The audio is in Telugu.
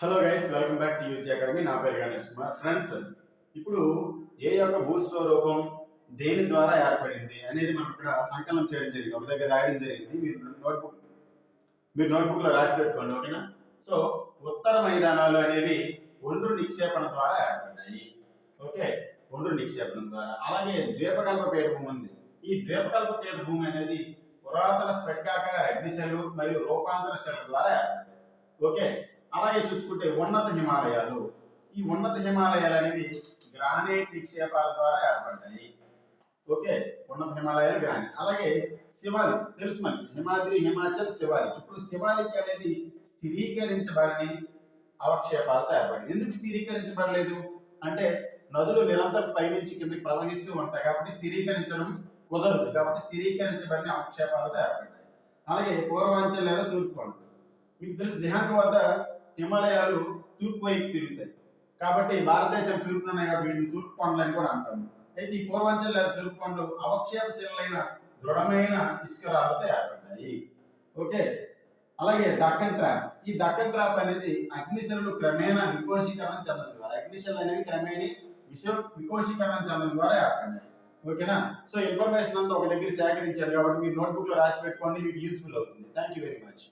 Hello guys welcome back to UC academy నా పేరు గణేష్ కుమార్. ఫ్రెండ్స్ ఇప్పుడు ఏ యొక్క భూస్వరూపం దేని ద్వారా ఏర్పడింది అనేది మనం ఇక్కడ సంకలనం చేయడం జరిగింది. ఒక దగ్గర రాయడం జరిగింది. మీరు నోట్బుక్ మీరు నోట్బుక్లో రాసి పెట్టుకోండి ఓకేనా? సో ఉత్తర మైదానాలు అనేవి ఒండ్రు నిక్షేపణ ద్వారా ఏర్పడ్డాయి. ఓకే? ఒండ్రు నిక్షేపణ ద్వారా. అలాగే ద్వీపకల్ప పేట భూమి ఉంది. ఈ ద్వీపకల్ప పీఠ భూమి అనేది పురాతన స్ఫటికాకార అగ్నిశైలు మరియు రూపాంతర శైలు ద్వారా ఏర్పడ్డాయి. ఓకే? అలాగే చూసుకుంటే ఉన్నత హిమాలయాలు. ఈ ఉన్నత హిమాలయాలు అనేవి గ్రానైట్ నిక్షేపాల ద్వారా ఏర్పడ్డాయి. ఓకే? ఉన్నత హిమాలయాలు గ్రానైట్. అలాగే శివాలిక్ తెలుసు మనకి హిమాద్రి హిమాచల్ శివాలిక్ ఇప్పుడు శివాలిక్ అనేది స్థిరీకరించబడని అవక్షేపాలతో ఏర్పడింది. ఎందుకు స్థిరీకరించబడలేదు? అంటే నదులు నిరంతరం పైనుంచి కిందకి ప్రవహిస్తూ ఉంటాయి కాబట్టి స్థిరీకరించడం కుదరదు. కాబట్టి స్థిరీకరించబడిన అవక్షేపాలతో ఏర్పడ్డాయి. అలాగే పూర్వాంచల్ లేదా తూర్పు మీకు తెలుసు దిహాంగ వద్ద హిమాలయాలు తూర్పు వైపు తిరుగుతాయి. కాబట్టి భారతదేశం తూర్పున ఉన్నాయి కాబట్టి వీటిని తూర్పు కొండలు అని కూడా అంటాము. అయితే ఈ పూర్వాంచల్ లేదా తూర్పు కొండలు అవక్షేపశీలైన దృఢమైన ఇసుక రాళ్ళతో ఏర్పడ్డాయి ఓకే? అలాగే దక్కన్ ట్రాప్. ఈ దక్కన్ ట్రాప్ అనేది అగ్నిశలు క్రమేణా వికోశీకరణం చెందడం ద్వారా అగ్నిశలు అనేవి క్రమేణి విశ్వ వికోశీకరణం చెందడం ద్వారా ఏర్పడ్డాయి. ఓకేనా? సో ఇన్ఫర్మేషన్ అంతా ఒక దగ్గర సేకరించారు కాబట్టి మీరు నోట్బుక్లో రాసి పెట్టుకోండి మీకు యూస్ఫుల్ అవుతుంది. Thank you very much.